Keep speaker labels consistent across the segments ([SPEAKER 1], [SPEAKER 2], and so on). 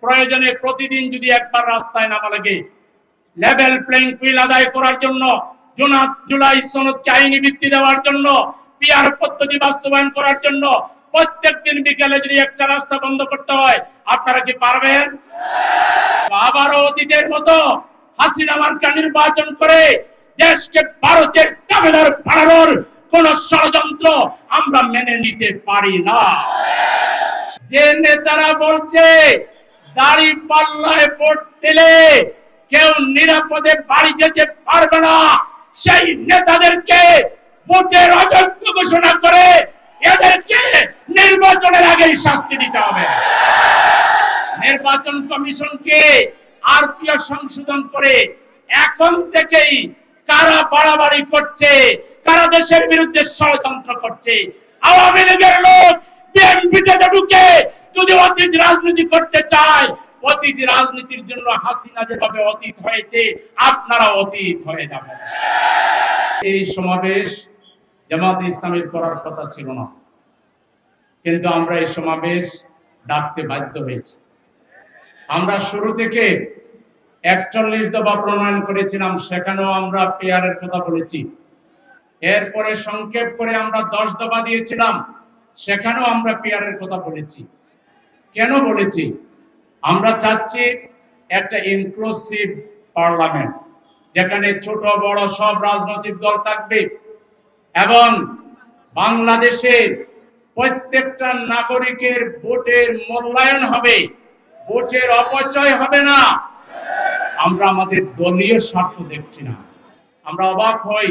[SPEAKER 1] প্রয়োজনে প্রতিদিন যদি একবার রাস্তায় নামা লাগে লেভেল প্লেইং ফিল্ড আদায় করার জন্য জুনা- জুলাই সনদকে আইনি ভিত্তি দেওয়ার জন্য পিয়ার পদ্ধতি বাস্তবায়ন করার জন্য, প্রত্যেক দিন বিকেলে যদি একটা রাস্তা বন্ধ করতে হয়, আপনারা কি পারবেন? আবারও অতীতের মতো হাসিনা মার্কা নির্বাচন করে দেশকে ভারতের দাবেদার বাড়ানোর কোন ষড়যন্ত্র আমরা মেনে নিতে পারি না। যে নেতারা বলছে দাড়ি পাল্লায় দিলে কেউ নিরাপদে বাড়ি যেতে পারবে না। সেই নেতাদেরকে ভোটের অযোগ্য ঘোষণা করে এদেরকে নির্বাচনের আগেই শাস্তি দিতে হবে। নির্বাচন কমিশনকে আরপিও সংশোধন করে এখন থেকেই কারা বাড়াবাড়ি করছে, কারা দেশের বিরুদ্ধে ষড়যন্ত্র করছে? আওয়ামী লীগের লোক বিএনপিতে ঢুকে যদি অতীত রাজনীতি করতে চায়, অতীত রাজনীতির জন্য হাসিনা যেভাবে অতীত হয়েছে, আপনারা অতীত হয়ে যাবেন। এই সমাবেশ জামাত ইসলামের করার কথা ছিল না। কিন্তু আমরা এই সমাবেশ ডাকতে বাধ্য হয়েছি। আমরা শুরু থেকে একচল্লিশ দফা প্রণয়ন করেছিলাম, সেখানেও আমরা পেয়ারের কথা বলেছি। এরপরে সংক্ষেপ করে আমরা দশ দফা দিয়েছিলাম, সেখানেও আমরা পেয়ারের কথা বলেছি। কেন বলেছি? আমরা চাচ্ছি একটা ইনক্লুসিভ পার্লামেন্ট যেখানে ছোট, বড় সব রাজনৈতিক দল থাকবে এবং বাংলাদেশে প্রত্যেকটা নাগরিকের ভোটের মূল্যায়ন হবে, ভোটের অপচয় হবে না। আমরা আমাদের দলীয় স্বার্থ দেখছি না। আমরা অবাক হই,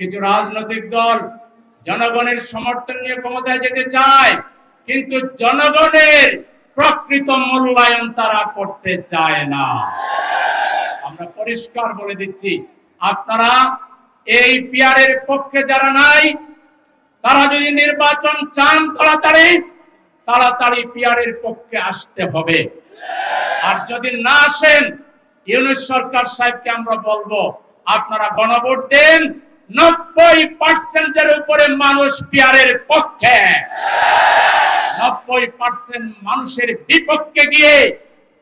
[SPEAKER 1] কিছু রাজনৈতিক দল জনগণের সমর্থন নিয়ে ক্ষমতায় যেতে চায় কিন্তু জনগণের প্রকৃত মূল্যায়ন তারা করতে চায় না। আমরা পরিষ্কার বলে দিচ্ছি, আপনারা এই পিয়ারের পক্ষে যারা নাই, তারা যদি নির্বাচন চান তাড়াতাড়ি তাড়াতাড়ি পিয়ারের পক্ষে আসতে হবে। আর যদি না আসেন, ইউনুস সরকার সাহেবকে আমরা বলব, আপনারা গণভোট দেন, নব্বই পার্সেন্টের উপরে মানুষ পিয়ারের পক্ষে। নব্বই পার্সেন্ট মানুষের বিপক্ষে গিয়ে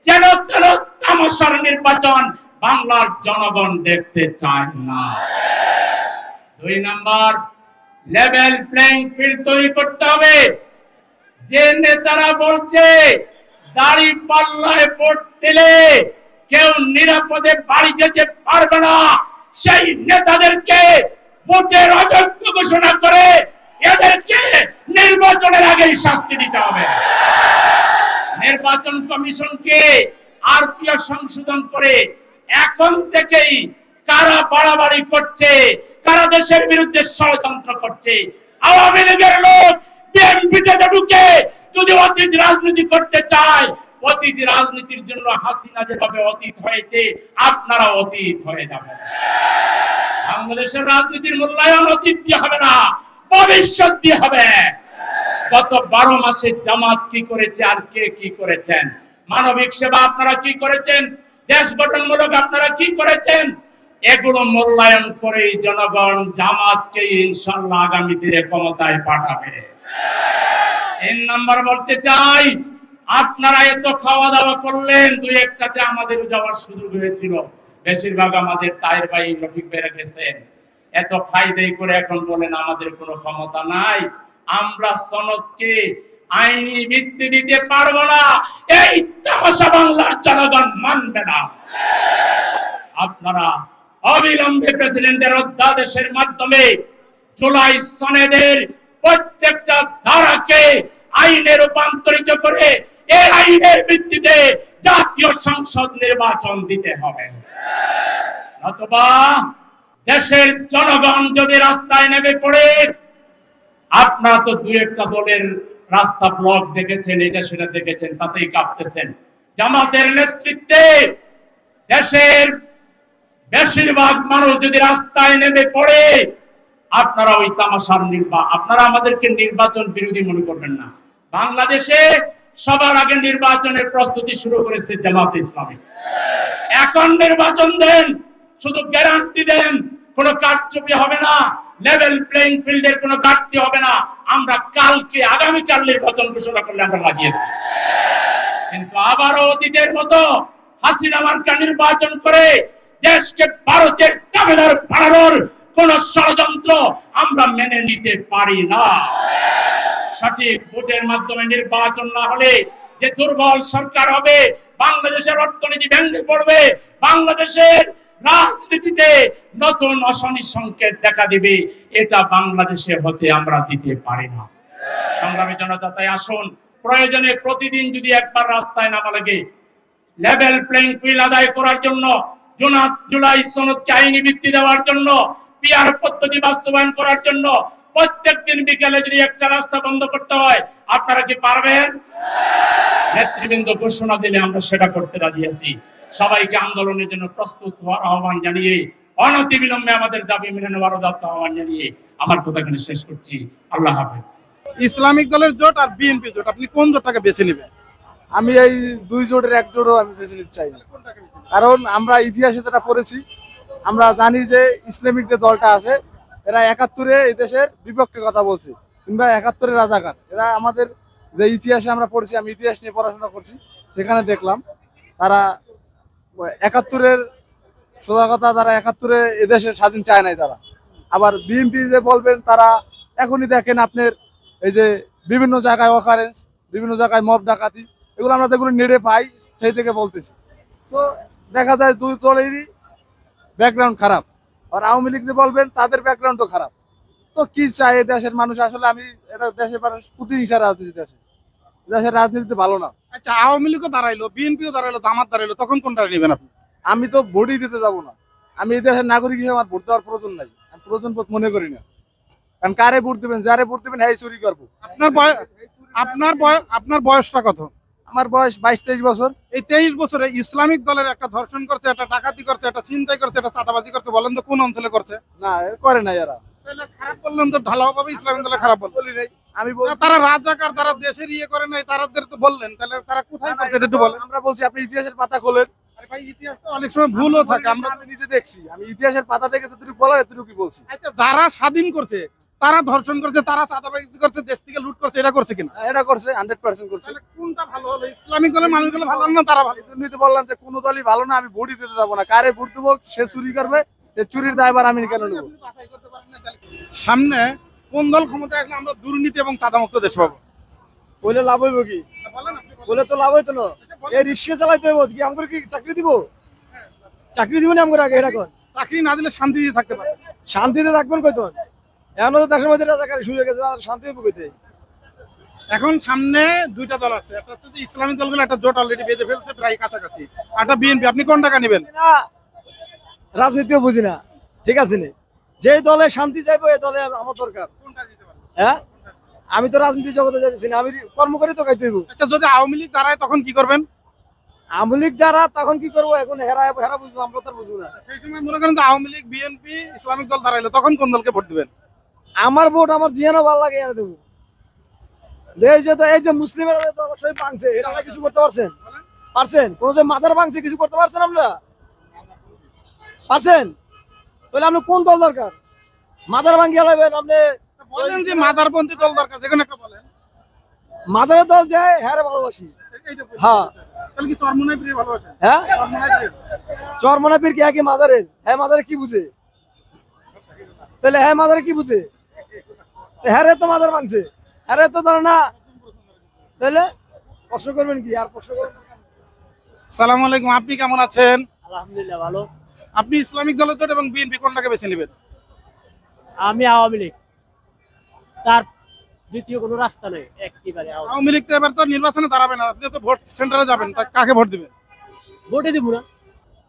[SPEAKER 1] যেন তেন তামাশার নির্বাচন বাংলার জনগণ দেখতে চায় না। দুই নাম্বার লেভেল প্লেইং ফিল্ড তৈরি করতে হবে। যে নেতারা বলছে, দাড়ি পাল্লায় ভোট দিলে কেউ নিরাপদে বাড়ি যেতে পারবে না, সেই নেতাদেরকে ভোটের অযোগ্য ঘোষণা করে এদেরকে নির্বাচনের আগেই শাস্তি দিতে হবে। নির্বাচন কমিশনকে আরপিও সংশোধন করে এখন থেকেই কারা বাড়াবাড়ি করছে, কারা দেশের বিরুদ্ধে ষড়যন্ত্র করছে, আওয়ামী লীগের লোক বিএনপিতে ঢুকে যদি অতীত রাজনীতি করতে চায়, অতীত রাজনীতির জন্য হাসিনা যেভাবে অতীত হয়েছে, আপনারা অতীত হয়ে যাবেন। বাংলাদেশের রাজনীতির মূল্যায়ন অতীত দিয়ে হবে না, ভবিষ্যৎ দিয়ে হবে। গত বারো মাসে জামাত কি করেছে আর কে কি করেছেন? মানবিক সেবা আপনারা কি করেছেন? দেশ গঠনমূলক আপনারা কি করেছেন? এগুলো মূল্যায়ন করে জনগণ জামাতকে ইনশাল্লাহ আগামী দিনে ক্ষমতায় পাঠাবে। তিন নাম্বার বলতে চাই, আপনারা এত খাওয়া দাওয়া করলেন, দুই একটাতে আমাদের যাওয়ার সুযোগ হয়েছিল। বেশিরভাগ আমাদের তায়ের ভাই রফিক বেড়ে গেছেন। এত খাই করে এখন বলেন, আমাদের কোনো ক্ষমতা নাই। আমরা সনদকে, আইনি ভিত্তি দিতে পারব না। এই তামাশা বাংলার জনগণ মানবে না। আপনারা অবিলম্বে প্রেসিডেন্টের অধ্যাদেশের মাধ্যমে জুলাই সনেদের প্রত্যেকটা ধারাকে আইনে রূপান্তরিত করে এই আইনের ভিত্তিতে জাতীয় সংসদ নির্বাচন দিতে হবে। অথবা দেশের জনগণ যদি রাস্তায় নেমে পড়ে আপনারা তো দু একটা দলের রাস্তা ব্লক দেখেছেন, এটা সেটা দেখেছেন, তাতেই কাঁপতেছেন। জামাতের নেতৃত্বে দেশের বেশিরভাগ মানুষ যদি রাস্তায় নেমে পড়ে, আপনারা ওই তামাশার নির্বাচন আপনারা আমাদেরকে নির্বাচন বিরোধী মনে করবেন না। বাংলাদেশে সবার আগে নির্বাচনের প্রস্তুতি শুরু করেছে জামাত ইসলামী। এখন নির্বাচন দেন, শুধু গ্যারান্টি দেন, কোনো কারচুপি হবে না। লেভেল প্লেইং ফিল্ডের কোনো ঘাটতি হবে না। আমরা কালকে আগামীকাল নির্বাচন ঘোষণা করলে আমরা লাগিয়েছি কিন্তু আবারও অতীতের মতো হাসিনা মার্কা নির্বাচন করে দেশকে ভারতের দাবেদার বাড়ানোর কোন ষড়যন্ত্র আমরা মেনে নিতে পারি না। সঠিক ভোটের মাধ্যমে নির্বাচন না হলে যে দুর্বল সরকার হবে, বাংলাদেশের অর্থনীতি ভেঙে পড়বে, বাংলাদেশের রাজনীতিতে নতুন অশনি সংকেত দেখা দিবে, এটা বাংলাদেশে হতে আমরা দিতে পারি না। সংগ্রামী জনতা, তাই আসুন, প্রয়োজনে প্রতিদিন যদি একবার রাস্তায় নামা লাগে লেভেল প্লেইং ফিল্ড আদায় করার জন্য জুনা- জুলাই সনদকে আইনি ভিত্তি দেওয়ার জন্য পিআর পদ্ধতি বাস্তবায়ন করার জন্য, প্রত্যেক দিন বিকেলে যদি একটা রাস্তা বন্ধ করতে হয়, আপনারা কি পারবেন? নেতৃবৃন্দ ঘোষণা দিলে আমরা সেটা করতে রাজি আছি। সবাইকে আন্দোলনের জন্য প্রস্তুত হওয়ার আহ্বান জানিয়ে অনতি বিলম্বে আমাদের দাবি মেনে নেওয়ার উদাত্ত আহ্বান জানিয়ে আমার কথা এখানে শেষ করছি। আল্লাহ হাফেজ।
[SPEAKER 2] ইসলামিক দলের জোট আর বিএনপি জোট আপনি কোন জোটটাকে বেছে নেবেন?
[SPEAKER 3] আমি এই দুই জোটের এক জোটও আমি বেছে নিতে চাই না। কারণ আমরা ইতিহাসে যেটা পড়েছি আমরা জানি যে ইসলামিক যে দলটা আছে এরা একাত্তরে এই দেশের বিপক্ষে কথা বলছে কিংবা একাত্তরে রাজাকার। এরা আমাদের যে ইতিহাসে আমরা পড়েছি আমি ইতিহাস নিয়ে পড়াশোনা করছি সেখানে দেখলাম তারা একাত্তরের সোজা কথা তারা একাত্তরে এদেশের স্বাধীন চায় নাই তারা। আবার বিএনপি যে বলবেন, তারা এখনই দেখেন আপনার এই যে বিভিন্ন জায়গায় অকারেন্স বিভিন্ন জায়গায় মব ডাকাতি, এগুলো আমরা যেগুলো নেড়ে পাই, সেই থেকে বলতেছি। তো দেখা যায় দুই দলেরই ব্যাকগ্রাউন্ড খারাপ। আর আওয়ামী লীগ যে বলবেন, তাদের ব্যাকগ্রাউন্ডও খারাপ। তো কি চাই দেশের মানুষ? আসলে আমি এটা দেশের মানুষ প্রতিহিংসা রাজনীতি দেশে। দেশের রাজনীতিতে ভালো না।
[SPEAKER 2] আচ্ছা আওয়ামী লীগও দাঁড়াইলো বিএনপিও দাঁড়াইলো জামাত দাঁড়াইলো তখন কোনটা নেবেন আপনি?
[SPEAKER 3] আমি তো ভোটই দিতে যাব না। আমি এই দেশের নাগরিক হিসেবে আমার ভোট দেওয়ার প্রয়োজন নাই। আমি প্রয়োজন বোধ মনে করি না। কারণ কারে ভোট দিবেন যারে ভোট দিবেন হ্যাঁ চুরি করব।
[SPEAKER 2] আপনার বয়স আপনার বয়স আপনার বয়সটা কত?
[SPEAKER 3] আমার বয়স বাইশ তেইশ বছর।
[SPEAKER 2] এই তেইশ বছরে ইসলামিক দলের একটা ধর্ষণ করছে একটা ডাকাতি করছে একটা চিন্তাই করছে একটা চাঁদাবাজি করছে বলেন তো কোন অঞ্চলে করছে?
[SPEAKER 3] না করে না এরা।
[SPEAKER 2] খারাপ বললেন তো ঢালাও ভাবে ইসলামিক দলে খারাপ
[SPEAKER 3] বলি নাই। আমি
[SPEAKER 2] তারা রাজাকার তারা দেশের ইয়ে করে নাই তারাদের তো বললেন তাহলে তারা কোথায় করছে একটু বলেন।
[SPEAKER 3] আমরা বলছি আপনি ইতিহাসের পাতা খোলেন।
[SPEAKER 2] ভাই ইতিহাস তো অনেক সময় ভুলও থাকে আমরা
[SPEAKER 3] আমি নিজে দেখছি। আমি ইতিহাসের পাতা থেকে যতটুকু বলার এতটুকু বলছি।
[SPEAKER 2] আচ্ছা যারা স্বাধীন করছে তারা ধর্ষণ করছে তারা চাঁদাবাজি করছে দেশ থেকে লুট করছে এটা করছে কিনা?
[SPEAKER 3] এটা করছে হান্ড্রেড পার্সেন্ট করছে
[SPEAKER 2] কোনটা ভালো হলো? ইসলামিক দলের মানুষগুলো ভালো না তারা ভালো?
[SPEAKER 3] জন্যই তো বললাম যে কোনো দলই ভালো না আমি ভোটই দিতে যাব না। কারে ভোট দেবো? সে চুরি করবে সে চুরির দায়বার আমি কেন নেব?
[SPEAKER 2] সামনে কোন দল ক্ষমতায় আসলে আমরা দুর্নীতি এবং চাঁদামুক্ত দেশ পাবো?
[SPEAKER 3] বলে লাভ হইব কি?
[SPEAKER 2] বলেন।
[SPEAKER 3] বলে তো লাভ হইতো না। এই রিক্সা চালাইতে হইব কি আমাকে কি চাকরি দিব? চাকরি দিব না আমাকে আগে এটা কর
[SPEAKER 2] চাকরি না দিলে শান্তি দিয়ে থাকতে পারে।
[SPEAKER 3] শান্তিতে থাকবেন কইতো এখন তো দেশের মধ্যে রাজাকারি শুরু হয়ে গেছে আর শান্তি হইব কইতে?
[SPEAKER 2] এখন সামনে দুইটা দল আছে একটা হচ্ছে যে ইসলামিক দলগুলো একটা জোট অলরেডি বেঁধে ফেলছে প্রায় কাছাকাছি। একটা বিএনপি আপনি কোন টাকা নেবেন?
[SPEAKER 3] রাজনীতিও বুঝি না ঠিক আছে নি? যে দলে শান্তি চাইব এই দলে আমার দরকার। হ্যাঁ? আমি তো রাজনীতি জগতে যাচ্ছি না আমি কর্ম করি তো খাইতে
[SPEAKER 2] আচ্ছা যদি আওয়ামী লীগ দাঁড়ায় তখন কি করবেন?
[SPEAKER 3] আওয়ামী লীগ দ্বারা তখন কি করব? এখন হেরা হেরা বুঝব আমরা তো বুঝব না।
[SPEAKER 2] সেই সময় মনে করেন যে আওয়ামী লীগ বিএনপি ইসলামিক দল দাঁড়াইলো তখন কোন দলকে ভোট দিবেন?
[SPEAKER 3] আমার ভোট আমার জিয়ানো ভালো লাগে এনে দেবো। এই যে তো এই যে মুসলিমের তো অবশ্যই ভাঙছে এটা কিছু করতে পারছেন। পারছেন? কোন যে মাথার ভাঙছে কিছু করতে পারছেন আমরা? পারছেন? তাহলে আপনি কোন দল দরকার? মাজার ভাঙ্গি হলাবেন আপনি
[SPEAKER 2] বলেন যে মাজারপন্থী দল দরকার যেখানে একটা বলেন।
[SPEAKER 3] মাজারের দল যায় হ্যাঁ ভালোবাসি। হ্যাঁ।
[SPEAKER 2] কি চরমোনাই প্রিয় ভালোবাসেন?
[SPEAKER 3] হ্যাঁ?
[SPEAKER 2] চরমোনাই
[SPEAKER 3] পীর কি মাজারের? মাজারে কি বুঝে? তাহলে হ্যাঁ মাজারে কি বুঝে? হ্যাঁ রে তো মাজার ভাঙছে। হ্যাঁ রে তো ধরে না। তাহলে প্রশ্ন করবেন কি? আর প্রশ্ন করবেন
[SPEAKER 2] সালাম আলাইকুম আপনি কেমন আছেন?
[SPEAKER 4] আলহামদুলিল্লাহ ভালো।
[SPEAKER 2] আপনি ইসলামিক দলের জোট এবং বিএনপি কোনটাকে বেছে নেবেন?
[SPEAKER 4] আমি আওয়ামী লীগ। তার দ্বিতীয় কোনো রাস্তা নেই একেবারে আওয়ামী
[SPEAKER 2] লীগ। তো এবার তো নির্বাচনে দাঁড়াবে না আপনি তো ভোট সেন্টারে যাবেন তা কাকে ভোট দিবেন।
[SPEAKER 4] ভোটে দিব না।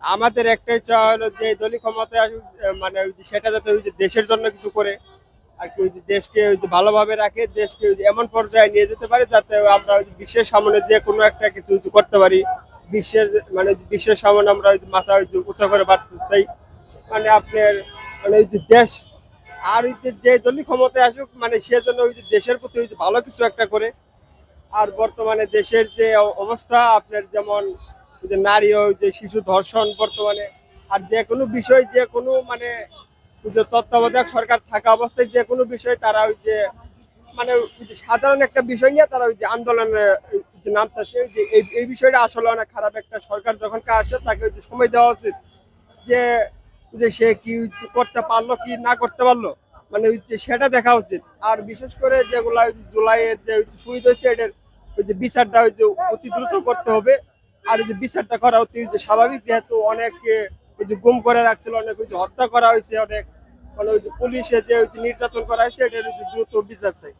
[SPEAKER 5] আমাদের একটাই চাওয়া হলো যে দলীয় ক্ষমতায় আসুক মানে ওই যে সেটা যাতে ওই যে দেশের জন্য কিছু করে আর কি ওই যে দেশকে ওই যে ভালোভাবে রাখে দেশকে ওই যে এমন পর্যায়ে নিয়ে যেতে পারে যাতে আমরা ওই যে বিশ্বের সামনে যে কোনো একটা কিছু কিছু করতে পারি। বিশ্বের মানে বিশ্বের সামনে আমরা মাথা উঁচু করে বাড়তে চাই মানে আপনার মানে ওই যে দেশ আর ওই যে যে দলীয় ক্ষমতায় আসুক মানে সে যেন ওই যে দেশের প্রতি ওই যে ভালো কিছু একটা করে আর বর্তমানে দেশের যে অবস্থা আপনার যেমন যে নারী ওই যে শিশু ধর্ষণ বর্তমানে আর যে কোনো বিষয় যে কোনো মানে যে তত্ত্বাবধায়ক সরকার থাকা অবস্থায় যে কোনো বিষয় তারা ওই যে মানে ওই যে সাধারণ একটা বিষয় নিয়ে তারা ওই যে আন্দোলনে নামতেছে যে এই বিষয়টা আসলে অনেক খারাপ একটা সরকার যখন আসে তাকে হচ্ছে সময় দেওয়া উচিত যে যে সে কি হচ্ছে করতে পারল কি না করতে পারল মানে হচ্ছে সেটা দেখা উচিত আর বিশেষ করে যেগুলা ওই জুলাইয়ের যে হচ্ছে শহীদ হয়েছে এটার ওই যে বিচারটা হচ্ছে অতি দ্রুত করতে হবে আর ওই যে বিচারটা করা অতি হচ্ছে স্বাভাবিক যেহেতু অনেক ওই যে গুম করে রাখছিল অনেক ওই যে হত্যা করা হয়েছে অনেক মানে ওই যে পুলিশে যে ওই যে নির্যাতন করা হয়েছে এটার ওই যে দ্রুত বিচার চাই